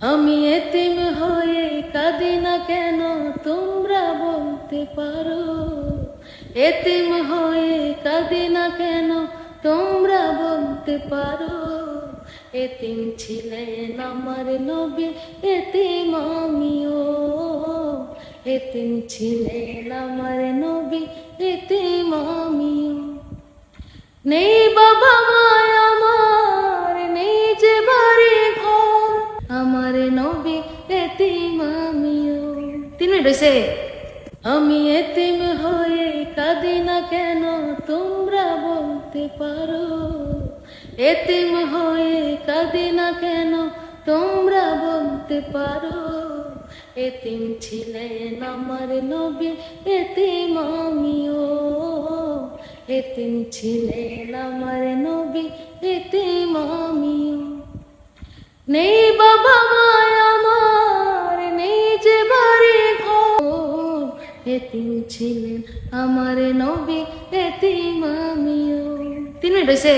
আমি এতিম হয়ে কাঁদি না কেন তোমরা বলতে পারো? এতিম হয়ে কাঁদি না কেন তোমরা বলতে পারো? এতিম ছিলেন আমার নবী, এতিম আমিও। এতিম ছিলেন আমার নবী, এতিম আমিও। নেই বাবা মায় আমার মিনিট আমি এতিম হয়ে কাঁদি না কেন, তোমরা বলতে পারো। এতিম হয়ে কাঁদি না কেন, তোমরা বলতে পারো। এতিম ছিলেন আমার নবী, এতিম আমিও। এতিম ছিলেন আমার নবী, এতিম আমিও। নেই বাবা মায় এতিম ছিলেন আমার নবী এতিম আমিও। তিন মিনিট হয়েছে